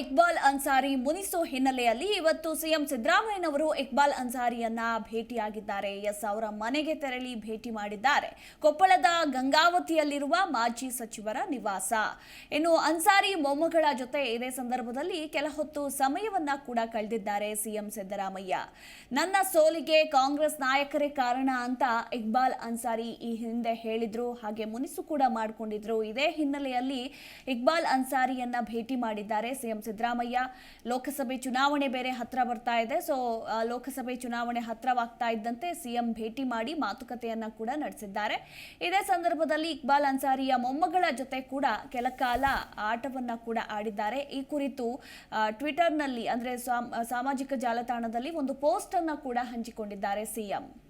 ಇಕ್ಬಾಲ್ ಅನ್ಸಾರಿ ಮುನಿಸೋ ಹಿನ್ನೆಲೆಯಲ್ಲಿ ಇವತ್ತು ಸಿಎಂ ಸಿದ್ದರಾಮಯ್ಯನವರು ಇಕ್ಬಾಲ್ ಅನ್ಸಾರಿಯನ್ನ ಭೇಟಿಯಾಗಿದ್ದಾರೆ. ಎಸ್ ಅವರ ಮನೆಗೆ ತೆರಳಿ ಭೇಟಿ ಮಾಡಿದ್ದಾರೆ. ಕೊಪ್ಪಳದ ಗಂಗಾವತಿಯಲ್ಲಿರುವ ಮಾಜಿ ಸಚಿವರ ನಿವಾಸ. ಇನ್ನು ಅನ್ಸಾರಿ ಮೊಮ್ಮಗಳ ಜೊತೆ ಇದೇ ಸಂದರ್ಭದಲ್ಲಿ ಕೆಲ ಹೊತ್ತು ಸಮಯವನ್ನ ಕೂಡ ಕಳೆದಿದ್ದಾರೆ ಸಿಎಂ ಸಿದ್ದರಾಮಯ್ಯ. ನನ್ನ ಸೋಲಿಗೆ ಕಾಂಗ್ರೆಸ್ ನಾಯಕರೇ ಕಾರಣ ಅಂತ ಇಕ್ಬಾಲ್ ಅನ್ಸಾರಿ ಈ ಹಿಂದೆ ಹೇಳಿದ್ರು. ಹಾಗೆ ಮುನಿಸು ಕೂಡ ಮಾಡಿಕೊಂಡಿದ್ರು. ಇದೇ ಹಿನ್ನೆಲೆಯಲ್ಲಿ ಇಕ್ಬಾಲ್ ಅನ್ಸಾರಿಯನ್ನ ಭೇಟಿ ಮಾಡಿದ್ದಾರೆ ಸಿಎಂ ಸಿದ್ದರಾಮಯ್ಯ. ಲೋಕಸಭೆ ಚುನಾವಣೆ ಬೇರೆ ಹತ್ರ ಬರ್ತಾ ಇದೆ. ಸೊ ಲೋಕಸಭೆ ಚುನಾವಣೆ ಹತ್ರವಾಗ್ತಾ ಇದ್ದಂತೆ ಸಿಎಂ ಭೇಟಿ ಮಾಡಿ ಮಾತುಕತೆಯನ್ನ ಕೂಡ ನಡೆಸಿದ್ದಾರೆ. ಇದೇ ಸಂದರ್ಭದಲ್ಲಿ ಇಕ್ಬಾಲ್ ಅನ್ಸಾರಿಯ ಮೊಮ್ಮಗಳ ಜೊತೆ ಕೂಡ ಕೆಲ ಕಾಲ ಆಟವನ್ನ ಕೂಡ ಆಡಿದ್ದಾರೆ. ಈ ಕುರಿತು ಟ್ವಿಟರ್ನಲ್ಲಿ ಅಂದ್ರೆ ಸಾಮ್- ಸಾಮಾಜಿಕ ಜಾಲತಾಣದಲ್ಲಿ ಒಂದು ಪೋಸ್ಟ್ ಅನ್ನ ಕೂಡ ಹಂಚಿಕೊಂಡಿದ್ದಾರೆ ಸಿಎಂ.